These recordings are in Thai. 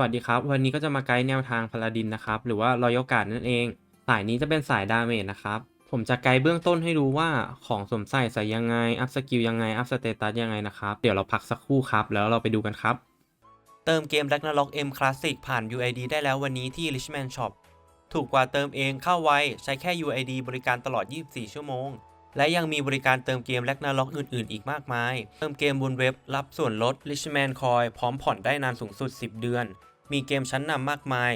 สวัสดีครับ วันนี้ก็จะมาไกด์แนวทางพาลาดินนะครับ หรือว่ารอยการ์ดนั่นเอง สายนี้จะเป็นสายดาเมจนะครับ ผมจะไกด์เบื้องต้นให้ดูว่าของสวมใส่ใส่ยังไง อัพสกิลยังไง อัพสเตตัสยังไงนะครับ เดี๋ยวเราพักสักครู่ครับ แล้วเราไปดูกันครับ เติมเกม Ragnarok M Classic ผ่าน UID ได้แล้ววันนี้ที่ Richman Shop ถูกกว่าเติมเองเข้าไวใช้แค่ UID บริการตลอด 24 ชั่วโมง และยังมีบริการเติมเกม Ragnarok อื่น ๆ อีกมากมาย เติมเกมบนเว็บรับส่วนลด Richman Coin พร้อมผ่อนได้นานสูงสุด 10 เดือน มีเกมชั้นนำมากมาย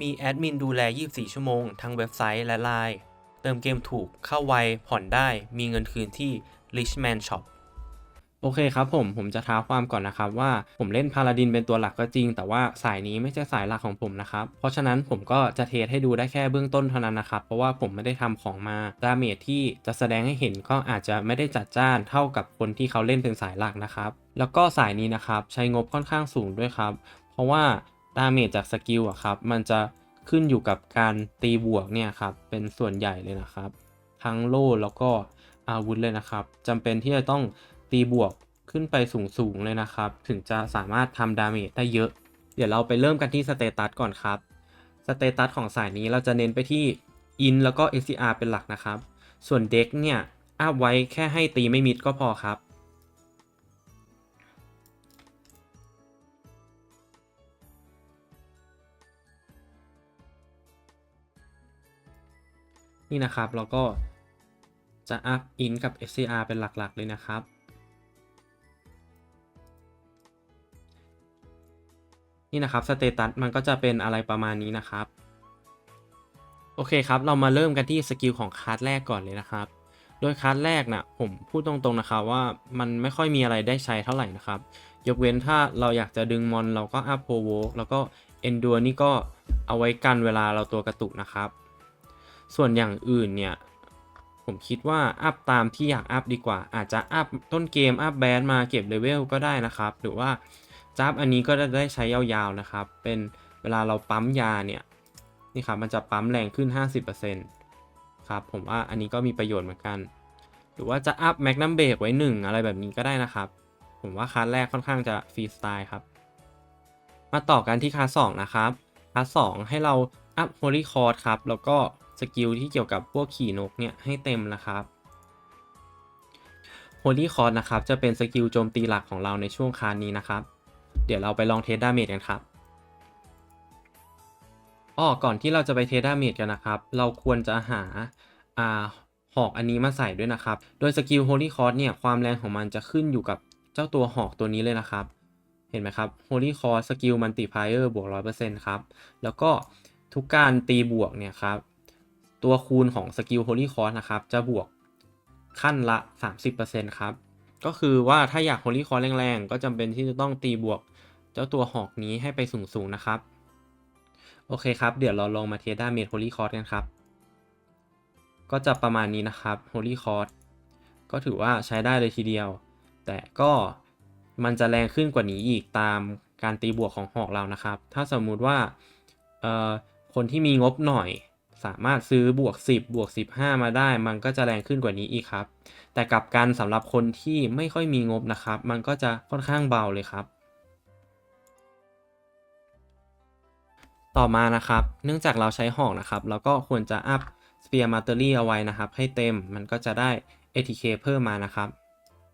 มีแอดมินดูแล 24 ชั่วโมง ทั้งเว็บไซต์และไลน์เติมเกมถูกเข้าไว ผ่อนได้ มีเงินคืนที่ Richman Shop โอเคครับผม ผมจะท้าความก่อนนะครับว่าผมเล่นพาลาดินเป็นตัวหลักก็จริง แต่ว่าสายนี้ไม่ใช่สายหลักของผมนะครับ เพราะฉะนั้นผมก็จะเทสให้ดูได้แค่เบื้องต้นเท่านั้นนะครับ เพราะว่าผมไม่ได้ทำของมาดาเมจที่จะแสดงให้เห็นก็อาจจะไม่ได้จัดจ้านเท่ากับคนที่เขาเล่นเป็นสายหลักนะครับ แล้วก็สายนี้นะครับใช้งบค่อนข้างสูงด้วยครับ เพราะว่า ดาเมจจากสกิลอะครับ มันจะขึ้นอยู่กับการตีบวกเนี่ยครับ เป็นส่วนใหญ่เลยนะครับ ทั้งโล่แล้วก็อาวุธเลยนะครับจำเป็นที่จะต้องตีบวกขึ้นไปสูงๆเลยนะครับ ถึงจะสามารถทำดาเมจได้เยอะ เดี๋ยวเราไปเริ่มกันที่สเตตัสก่อนครับ สเตตัสของสายนี้เราจะเน้นไปที่ In แล้วก็ SCR เป็นหลักนะครับ ส่วนเด็กเนี่ยอัพไว้แค่ให้ตีไม่มิดก็พอครับ นี่นะครับเราก็จะอัพ in กับ SCR เป็นหลักๆเลยนะครับ นี่นะครับสเตตัสมันก็จะเป็นอะไรประมาณนี้นะครับ โอเคครับ เรามาเริ่มกันที่สกิลของคาร์ดแรกก่อนเลยนะครับ โดยคาร์ดแรกนะผมพูดตรงๆนะครับว่ามันไม่ค่อยมีอะไรได้ใช้เท่าไหร่นะครับ ยกเว้นถ้าเราอยากจะดึงมอนเราก็อัพโพโวแล้วก็เอนดัวนี่ก็เอาไว้กันเวลาเราตัวกระตุกนะครับ ส่วนอย่างอื่นเนี่ยผมคิดว่าอัพตามที่อยากอัพดีกว่า อาจจะอัพต้นเกมอัพแบนมาเก็บเลเวลก็ได้นะครับ หรือว่าจับอันนี้ก็จะได้ใช้ยาวๆนะครับ เป็นเวลาเราปั๊มยาเนี่ยนี่ครับมันจะปั๊มแรงขึ้น 50%ครับผมว่าอันนี้ก็มีประโยชน์เหมือนกัน หรือว่าจะอัพแมกนัมเบรกไว้ 1 อะไรแบบนี้ก็ได้นะครับ ผมว่าคาร์แรกค่อนข้างจะฟรีสไตล์ครับ มาต่อกันที่คาร์สองนะครับคาร์สองให้เราอัพโฮลี่คอร์ดครับแล้วก็ สกิลที่เกี่ยวกับพวกขี่นกเนี่ยให้เต็มนะครับโฮลี่คอร์นะครับจะเป็นสกิลโจมตีหลักของเราในช่วงคาร์ดนี้นะครับ เดี๋ยวเราไปลองเทสดาเมจกันครับอ้อก่อนที่เราจะไปเทสดาเมจกันนะครับ เราควรจะหาอ่าหอกอันนี้มาใส่ด้วยนะครับ โดยสกิล Holy c o r d เนี่ยความแรงของมันจะขึ้นอยู่กับเจ้าตัวหอกตัวนี้เลยนะครับ เห็นไหมครับ Holy c o r d สกิล Multiplier บวก100%ครับ แล้วก็ทุกการตีบวกเนี่ยครับ ตัวคูณของสกิล Holy c o r d นะครับ จะบวกขั้นละ 30%ครับ ก็คือว่าถ้าอยาก Holy c o r d แรงๆ ก็จำเป็นที่จะต้องตีบวกเจ้าตัวหอกนี้ให้ไปสูงๆนะครับ โอเคครับ เดี๋ยวเราลองมาเทสด้าเมจ Holy c o r d กันครับ ก็จะประมาณนี้นะครับ Holy c o r d ก็ถือว่าใช้ได้เลยทีเดียว แต่ก็มันจะแรงขึ้นกว่านี้อีกตามการตีบวกของหอกเรานะครับ ถ้าสมมุติว่าเอ่อคนที่มีงบหน่อย สามารถซื้อบวก 10 บวก 15 มาได้ มันก็จะแรงขึ้นกว่านี้อีกครับ แต่กับกันสำหรับคนที่ไม่ค่อยมีงบนะครับ มันก็จะค่อนข้างเบาเลยครับ ต่อมานะครับ เนื่องจากเราใช้หอกนะครับเราก็ควรจะอัพ Spear m a t e r y เอาไว้นะครับ ให้เต็มมันก็จะได้ ATK เพิ่มมานะครับ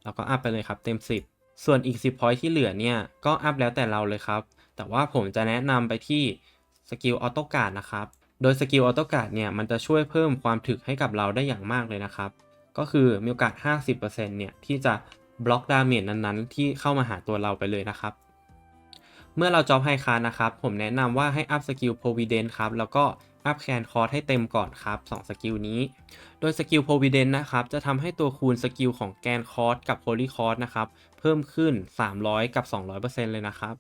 เราก็อัพไปเลยครับเต็ม 10 ส่วนอีก 10 point ที่เหลือเนี่ยก็อัพแล้วแต่เราเลยครับ แต่ว่าผมจะแนะนำไปที่สกิลออโต้การ์ดนะครับ โดยสกิลออโต้การ์ดเนี่ยมันจะช่วยเพิ่มความถึกให้กับเราได้อย่างมากเลยนะครับ ก็คือมีโอกาส 50%เนี่ยที่จะบล็อกดาเมจนั้นๆ ที่เข้ามาหาตัวเราไปเลยนะครับ เมื่อเราจอบไฮคาร์นะครับ ผมแนะนำว่าให้อัพสกิล Providence ครับ แล้วก็อัพแคนคอร์สให้เต็มก่อนครับ2สกิลนี้ โดยสกิล Providence นะครับ จะทำให้ตัวคูณสกิลของแกนคอร์สกับ Holy c o r s นะครับ เพิ่มขึ้น 300 กับ 200%เลยนะครับ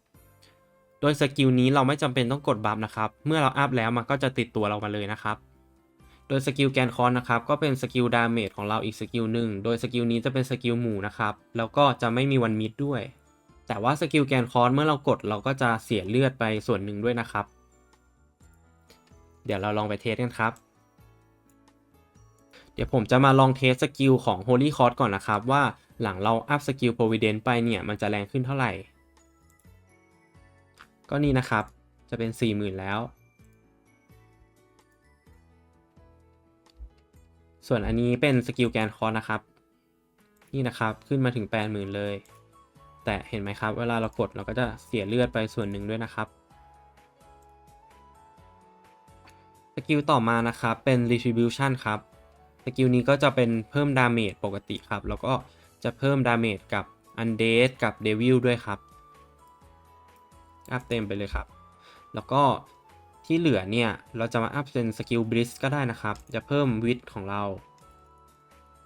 โดยสกิลนี้เราไม่จำเป็นต้องกดบัฟนะครับ เมื่อเราอัพแล้วมันก็จะติดตัวเรามาเลยนะครับ โดยสกิลแกนคอร์สนะครับก็เป็นสกิลดาเมจของเราอีกสกิลหนึ่ง โดยสกิลนี้จะเป็นสกิลหมู่นะครับ แล้วก็จะไม่มีวันมิดด้วย แต่ว่าสกิลแกนคอร์สเมื่อเรากดเราก็จะเสียเลือดไปส่วนหนึ่งด้วยนะครับ เดี๋ยวเราลองไปเทสกันครับ เดี๋ยวผมจะมาลองเทสสกิลของ Holy c o r s ก่อนนะครับว่าหลังเราอัพสกิล Providence ไปเนี่ยมันจะแรงขึ้นเท่าไหร่ ก็นี่นะครับ จะเป็น 40,000 แล้ว ส่วนอันนี้เป็นสกิลแกนคอร์นะครับ นี่นะครับขึ้นมาถึง 80,000 เลย แต่เห็นไหมครับ เวลาเรากดเราก็จะเสียเลือดไปส่วนหนึ่งด้วยนะครับ สกิลต่อมานะครับเป็น retribution ครับสกิลนี้ก็จะเป็นเพิ่มดาเมจปกติครับ แล้วก็จะเพิ่มดาเมจกับ undead กับ devil ด้วยครับ อัพเต็มไปเลยครับ แล้วก็ที่เหลือเนี่ย เราจะมาอัพเป็นสกิล bliss ก็ได้นะครับ จะเพิ่มวิ t ของเรา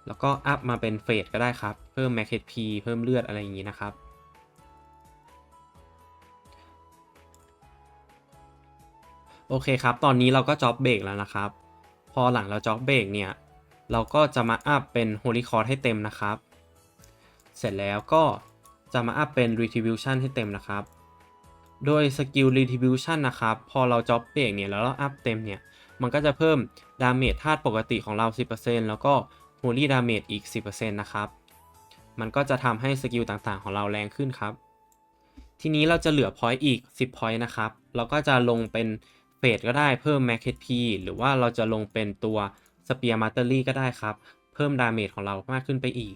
แล้วก็อัพมาเป็นเฟดก็ได้ครับ เพิ่ม max HP เพิ่มเลือดอะไรอย่างนี้นะครับ โอเคครับ ตอนนี้เราก็จ็อบเบรกแล้วนะครับ พอหลังเราจ็อบเบรกเนี่ย เราก็จะมาอัพเป็น Holy Cross ให้เต็มนะครับ เสร็จแล้วก็จะมาอัพเป็น Retribution ให้เต็มนะครับ โดยสกิล Retribution นะครับ พอเราจ็อบเบรกเนี่ยแล้วเราอัพเต็มเนี่ย มันก็จะเพิ่มดาเมจธาตุปกติของเรา 10%แล้วก็ Holy Damage อีก 10%นะครับ มันก็จะทำให้สกิลต่างๆ ของเราแรงขึ้นครับ ทีนี้เราจะเหลือ point อีก 10 point นะครับ เราก็จะลงเป็นเฟดก็ได้เพิ่ม max HP หรือว่าเราจะลงเป็นตัว Spear Mastery ก็ได้ครับ เพิ่มดาเมจของเรามากขึ้นไปอีก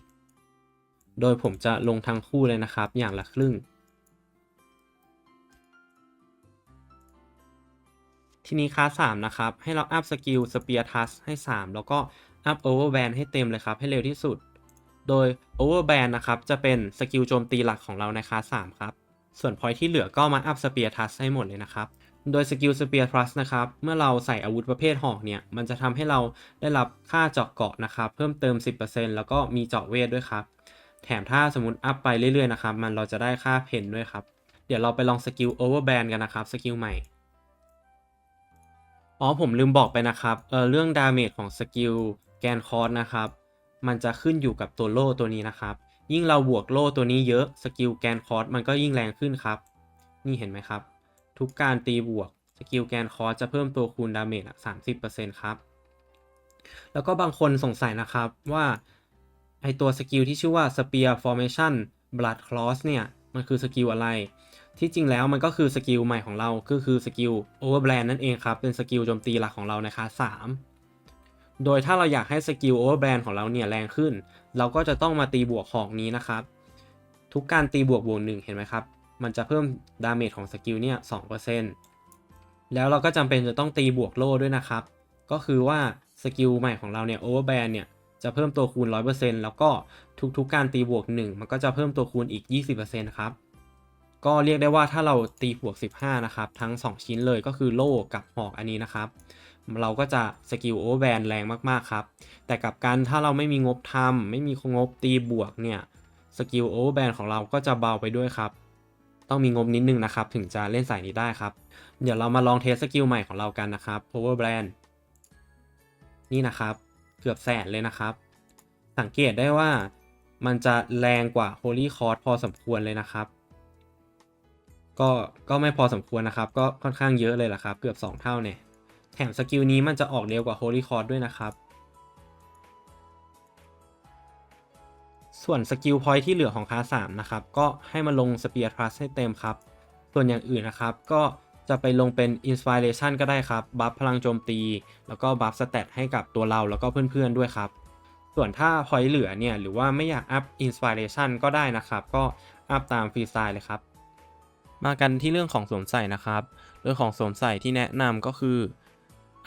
โดยผมจะลงทั้งคู่เลยนะครับ อย่างละครึ่ง ทีนี้คลาส3นะครับ ให้เราอัพสกิล Spear Touch ให้ 3 แล้วก็อัพ Overband ให้เต็มเลยครับ ให้เร็วที่สุด โดย Overband นนะครับ จะเป็นสกิลโจมตีหลักของเราในคลาส3ครับ ส่วน point ที่เหลือก็มาอัพ Spear Touch ให้หมดเลยนะครับ โดยสกิล Spear Thrust นะครับ เมื่อเราใส่อาวุธประเภทหอกเนี่ย มันจะทำให้เราได้รับค่าเจาะเกาะนะครับ เพิ่มเติม 10%แล้วก็มีเจาะเวทด้วยครับ แถมถ้าสมมติอัพไปเรื่อยๆนะครับ มันเราจะได้ค่าเพนด้วยครับ เดี๋ยวเราไปลองสกิล Overband กันนะครับ สกิลใหม่ อ๋อผมลืมบอกไปนะครับเออเรื่องดาเมจของสกิลแกนคอร์สนะครับ มันจะขึ้นอยู่กับตัวโล่ตัวนี้นะครับ ยิ่งเราบวกโล่ตัวนี้เยอะสกิลแกนคอร์สมันก็ยิ่งแรงขึ้นครับ นี่เห็นไหมครับ ทุกการตีบวกสกิลแกนคอร์สจะเพิ่มตัวคูณดาเมจอะ30%ครับ แล้วก็บางคนสงสัยนะครับว่าไอตัวสกิลที่ชื่อว่า Spear Formation Blood Cross เนี่ย มันคือสกิลอะไร ที่จริงแล้วมันก็คือสกิลใหม่ของเราก็คือสกิล Overbrand นั่นเองครับ เป็นสกิลโจมตีหลักของเราในคลาส3โดยถ้าเราอยากให้สกิล Overbrand ของเราเนี่ยแรงขึ้น เราก็จะต้องมาตีบวกหอกนี้นะครับ ทุกการตีบวกบวกหนึ่งเห็นไหมครับ มันจะเพิ่มดาเมจของสกิลเนี่ย2%แล้วเราก็จำเป็นจะต้องตีบวกโล่ด้วยนะครับ ก็คือว่าสกิลใหม่ของเราเนี่ย Overbrand เนี่ยจะเพิ่มตัวคูณ 100%แล้วก็ทุกๆการตีบวก 1 มันก็จะเพิ่มตัวคูณอีก 20%ครับ ก็เรียกได้ว่าถ้าเราตีบวก 15 นะครับ ทั้ง 2 ชิ้นเลยก็คือโล่กับหอกอันนี้นะครับ เราก็จะสกิลโอเวอร์แบนแรงมาก ๆ ครับ แต่กับการถ้าเราไม่มีงบทำไม่มีงบตีบวกเนี่ยสกิลโอเวอร์แบนของเราก็จะเบาไปด้วยครับ ต้องมีงบนิดนึงนะครับ ถึงจะเล่นสายนี้ได้ครับ เดี๋ยวเรามาลองเทสสกิลใหม่ของเรากันนะครับ Power Brand นี่นะครับ เกือบแสนเลยนะครับ สังเกตได้ว่ามันจะแรงกว่า Holy Cross พอสมควรเลยนะครับ ก็ก็ไม่พอสมควรนะครับ ก็ค่อนข้างเยอะเลยล่ะครับ เกือบ 2 เท่าเนี่ย แถมสกิลนี้มันจะออกเร็วกว่า Holy Cross ด้วยนะครับ ส่วนสกิลพอยที่เหลือของคลาส3นะครับ ก็ให้มาลง Spear Thrust ให้เต็มครับ ส่วนอย่างอื่นนะครับ ก็จะไปลงเป็น Inspiration ก็ได้ครับ บัฟพลังโจมตี แล้วก็บัฟสเตตให้กับตัวเราแล้วก็เพื่อนๆด้วยครับส่วนถ้าพอยเหลือเนี่ย หรือว่าไม่อยากอัพ Inspiration ก็ได้นะครับ ก็อัพตามฟรีสไตล์เลยครับ มากันที่เรื่องของสวมใส่นะครับเรื่องของสวมใส่ที่แนะนำก็คือ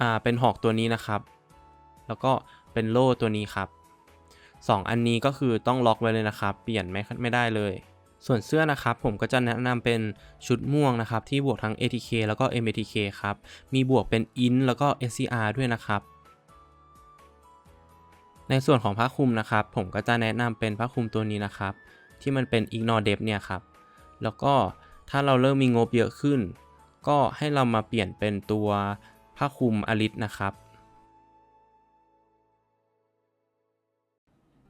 อ่า เป็นหอกตัวนี้นะครับ แล้วก็เป็นโล่ตัวนี้ครับ 2 อันนี้ก็คือต้องล็อกไว้เลยนะครับ เปลี่ยนไม่ไม่ได้เลย ส่วนเสื้อนะครับ ผมก็จะแนะนำเป็นชุดม่วงนะครับ ที่บวกทั้ง ATK แล้วก็ MATK ครับ มีบวกเป็น IN แล้วก็ SCR ด้วยนะครับ ในส่วนของผ้าคลุมนะครับ ผมก็จะแนะนำเป็นผ้าคลุมตัวนี้นะครับ ที่มันเป็น Ignore Depth เนี่ยครับ แล้วก็ ถ้าเราเริ่มมีงบเยอะขึ้น ก็ให้เรามาเปลี่ยนเป็นตัวผ้าคลุมอลิสนะครับ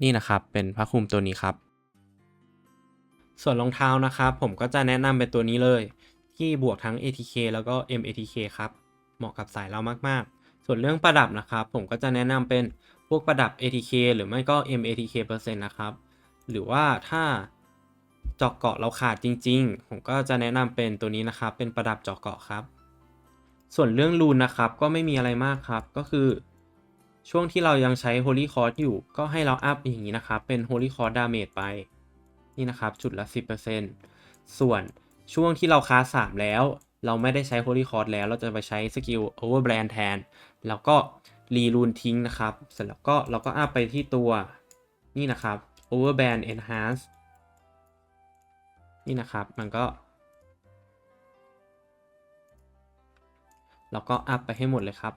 นี่นะครับเป็นผ้าคลุมตัวนี้ครับ ส่วนรองเท้านะครับผมก็จะแนะนำเป็นตัวนี้เลย ที่บวกทั้ง ATK แล้วก็ MATK ครับเหมาะกับสายเรามากๆ ส่วนเรื่องประดับนะครับ ผมก็จะแนะนำเป็นพวกประดับ ATK หรือไม่ก็ MATK เปอร์เซ็นต์นะครับ หรือว่าถ้า จาะเกาะเราขาดจริง ๆ ผมก็จะแนะนำเป็นตัวนี้นะครับ เป็นประดับเจาะเกาะครับ ส่วนเรื่องรูนนะครับก็ไม่มีอะไรมากครับก็คือ ช่วงที่เรายังใช้ Holy c o r d อยู่ก็ให้เราอัพอย่างนี้นะครับ เป็น Holy c o r d Damage ไป นี่นะครับจุดละ 10%ส่วนช่วงที่เราคาสามแล้ว เราไม่ได้ใช้ Holy c o r d แล้วเราจะไปใช้สกิล Overbrand แทน แล้วก็รีรูนทิ้งนะครับ เสร็จแล้วก็เราก็อัพไปที่ตัวนี่นะครับ Overbrand Enhance นี่นะครับ มันก็ แล้วก็อัพไปให้หมดเลยครับ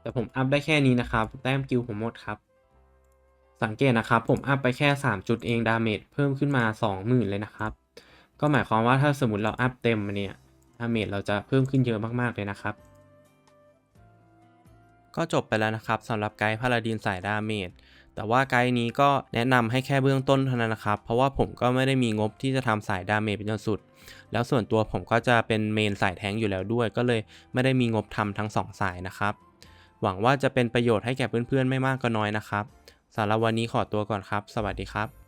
แต่ผมอัพได้แค่นี้นะครับ แต้มกิลผมหมดครับ สังเกตนะครับ ผมอัพไปแค่ 3 จุดเองดาเมจเพิ่มขึ้นมา 20,000 เลยนะครับ ก็หมายความว่าถ้าสมมติเราอัพเต็มมาเนี่ยดาเมจเราจะเพิ่มขึ้นเยอะมากๆเลยนะครับก็จบไปแล้วนะครับสำหรับไกด์พาลาดินสายดาเมจ แต่ว่าไกด์นี้ก็แนะนำให้แค่เบื้องต้นเท่านั้นนะครับ เพราะว่าผมก็ไม่ได้มีงบที่จะทำสายดาเมจเป็นจนสุด แล้วส่วนตัวผมก็จะเป็นเมนสายแทงอยู่แล้วด้วย ก็เลยไม่ได้มีงบทำทั้งสองสายนะครับ หวังว่าจะเป็นประโยชน์ให้แก่เพื่อนๆไม่มากก็น้อยนะครับสำหรับวันนี้ขอตัวก่อนครับ สวัสดีครับ